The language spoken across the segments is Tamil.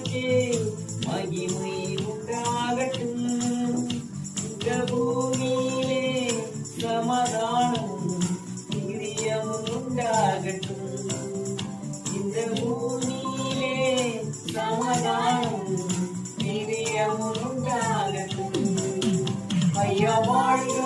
தேவனுக்கே மகிமை உண்டாகட்டும் இந்த பூமியிலே சமாதானம் பிரியமும் உண்டாகட்டும் இந்த பூமியிலே சமாதானம் பிரியமும் உண்டாகட்டும் ஐயா வாழ்க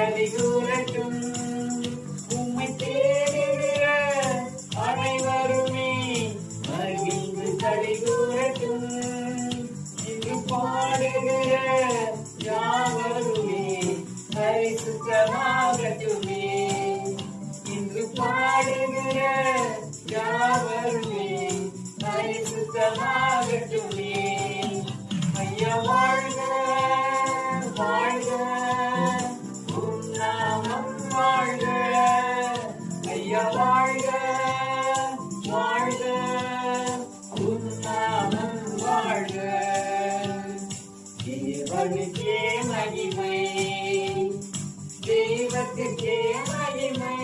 மகிழ்ந்து கூறட்டும் உம்மை தேடுகிற அனைவருமே மகிழ்ந்து களி கூறட்டும் இங்கு பாடுகிற யாவருமே பரிசுத்தமாகட்டுமே. இன்று பாடுகிற யாவருமே பரிசுத்தமாகட்டுமே. ஐயா வாழ்க வாழ்க உன் நாமம் வாழ்க தேவனுக்கே மகிமை தெய்வத்துக்கே மகிமை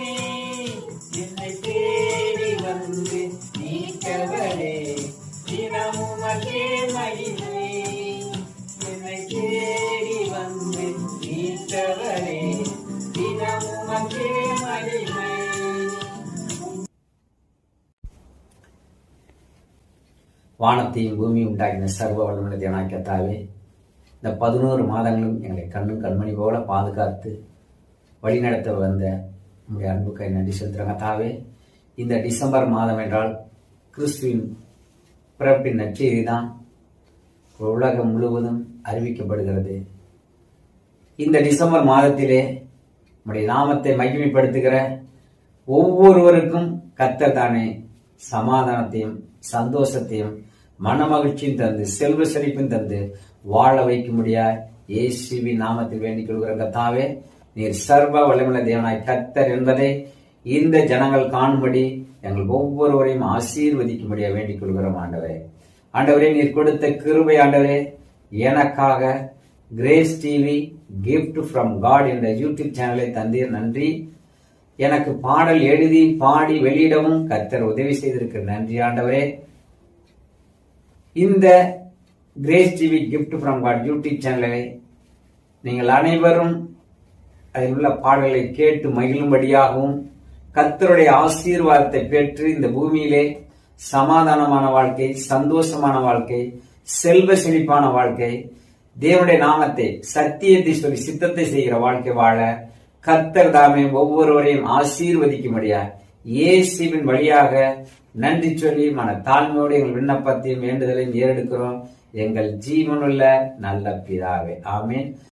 என்னை தேடி வந்து நீக்கவரே தினமும் அதே மகிமை வானத்தையும் பூமியும் உண்டாக்கின சர்வ வல்லமுள்ள தேவனாய் இந்த பதினோரு மாதங்களும் எங்களை கண்ணும் கண்மணி போல பாதுகாத்து வழிநடத்த வந்த உங்களுடைய அன்புக்கை நன்றி செலுத்துகிறேன் தாவே இந்த டிசம்பர் மாதம் என்றால் கிறிஸ்துவின் பிறப்பின் நச்செய்தி தான் உலகம் முழுவதும் அறிவிக்கப்படுகிறது. இந்த டிசம்பர் மாதத்திலே நம்முடைய நாமத்தை மகிமைப்படுத்துகிற ஒவ்வொருவருக்கும் கத்த தானே சமாதானத்தையும் சந்தோஷத்தையும் மனமகிழ்ச்சியும் தந்து செல்வ செழிப்பும் தந்து வாழ வைக்க முடியா ஏசிபி நாமத்தில் வேண்டிக் கொள்கிற கத்தாவே நீர் சர்வ வல்லமுள்ள தேவனாய் கர்த்தர் என்பதை இந்த ஜனங்கள் காணும்படி எங்கள் ஒவ்வொருவரையும் ஆசீர்வதிக்கும்படியா வேண்டிக் கொள்கிறோம் ஆண்டவரே. ஆண்டவரே நீர் கொடுத்த கிருபை ஆண்டவரே எனக்காக grace TV gift from God என்ற யூடியூப் சேனலை தந்தீர். நன்றி. எனக்கு பாடல் எழுதி பாடி வெளியிடவும் கர்த்தர் உதவி செய்திருக்கிற நன்றி ஆண்டவரே. இந்த grace TV gift from God YouTube சேனலை நீங்கள் அனைவரும் அதில் உள்ள பாடல்களை கேட்டு மகிழும்படியாகவும் கர்த்தருடைய ஆசீர்வாதத்தை பெற்று இந்த பூமியிலே சமாதானமான வாழ்க்கை சந்தோஷமான வாழ்க்கை செல்வ செழிப்பான வாழ்க்கை தேவனுடைய நாமத்தை சத்தியத்தை சொல்லி சித்தத்தை செய்கிற வாழ்க்கை வாழ கத்தர் தாமே ஒவ்வொருவரையும் ஆசீர்வதிக்கும்படியா இயேசுவின் வழியாக நன்றி சொல்லி மன தாழ்மையோடு எங்கள் விண்ணப்பத்தையும் வேண்டுதலையும் ஏறெடுக்கிறோம். எங்கள் ஜீவனுள்ள நல்ல பிதாவே. ஆமீன்.